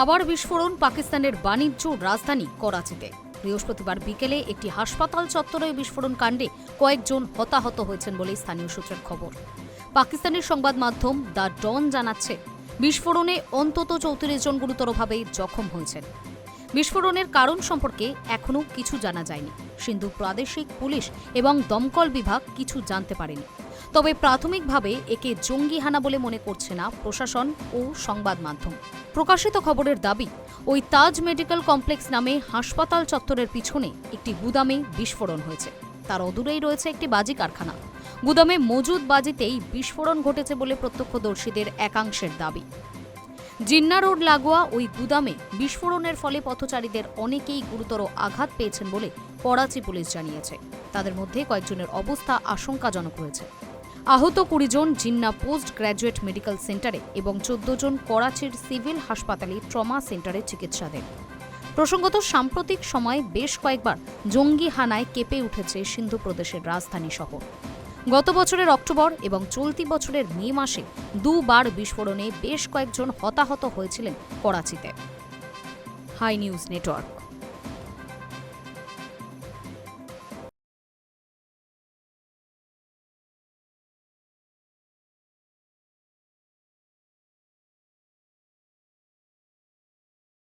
আবার বিস্ফোরণ পাকিস্তানের বাণিজ্য রাজধানী করাচিতে। বৃহস্পতিবার বিকেলে একটি হাসপাতাল চত্বরে বিস্ফোরণ কাণ্ডে কয়েকজন হতাহত হয়েছেন বলে স্থানীয় সূত্রের খবর। পাকিস্তানের সংবাদ মাধ্যম দ্য ডন জানাচ্ছে, বিস্ফোরণে অন্তত চৌত্রিশ জন গুরুতরভাবে জখম হয়েছেন। বিস্ফোরণের কারণ সম্পর্কে এখনও কিছু জানা যায়নি। সিন্ধু প্রাদেশিক পুলিশ এবং দমকল বিভাগ কিছু জানতে পারেনি। তবে প্রাথমিকভাবে একে জঙ্গি হানা বলে মনে করছে না প্রশাসন ও সংবাদ মাধ্যম। প্রকাশিত খবরের দাবি, ওই তাজ মেডিকেল কমপ্লেক্স নামে হাসপাতাল চত্বরের পিছনে একটি গুদামে বিস্ফোরণ হয়েছে। তার অদূরেই রয়েছে একটি বাজি কারখানা। গুদামে মজুদ বাজিতেই বিস্ফোরণ ঘটেছে বলে প্রত্যক্ষদর্শীদের একাংশের দাবি। জিন্না রোড লাগোয়া ওই গুদামে বিস্ফোরণের ফলে পথচারীদের অনেকেই গুরুতর আঘাত পেয়েছেন বলে করাচি পুলিশ জানিয়েছে। তাদের মধ্যে কয়েকজনের অবস্থা আশঙ্কাজনক রয়েছে আহত কুড়ি জন জিন্না পোস্ট গ্র্যাজুয়েট মেডিকেল সেন্টারে এবং চোদ্দ জন করাচির সিভিল হাসপাতালে ট্রমা সেন্টারে চিকিৎসাধীন। প্রসঙ্গত, সাম্প্রতিক সময়ে বেশ কয়েকবার জঙ্গি হানায় কেঁপে উঠেছে সিন্ধু প্রদেশের রাজধানী শহর। গত বছরের অক্টোবর এবং চলতি বছরের মে মাসে দুবার বিস্ফোরণে বেশ কয়েকজন হতাহত হয়েছিলেন করাচিতে। Hi news network.